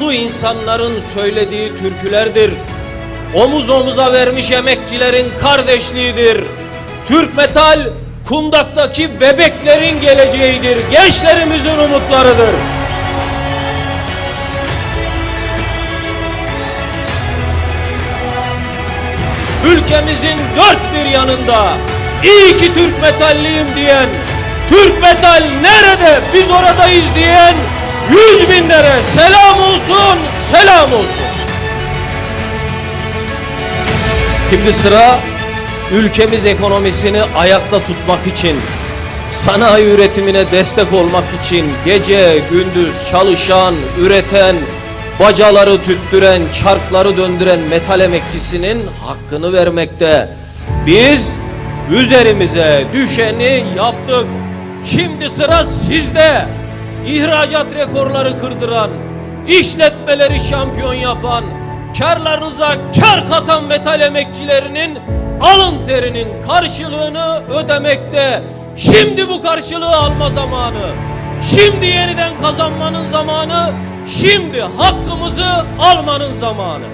bu insanların söylediği türkülerdir. Omuz omuza vermiş emekçilerin kardeşliğidir. Türk metal kundaktaki bebeklerin geleceğidir. Gençlerimizin umutlarıdır. ülkemizin dört bir yanında iyi ki Türk metalliyim diyen, Türk metal nerede biz oradayız diyen yüz binlere selam olsun, selam olsun. Şimdi sıra ülkemiz ekonomisini ayakta tutmak için, sanayi üretimine destek olmak için gece gündüz çalışan, üreten, bacaları tüttüren, çarkları döndüren metal emekçisinin hakkını vermekte. Biz üzerimize düşeni yaptık. Şimdi sıra sizde. İhracat rekorları kırdıran, işletmeleri şampiyon yapan, karlarınıza kar katan metal emekçilerinin alın terinin karşılığını ödemekte. Şimdi bu karşılığı alma zamanı. Şimdi yeniden kazanmanın zamanı. Şimdi hakkımızı almanın zamanı.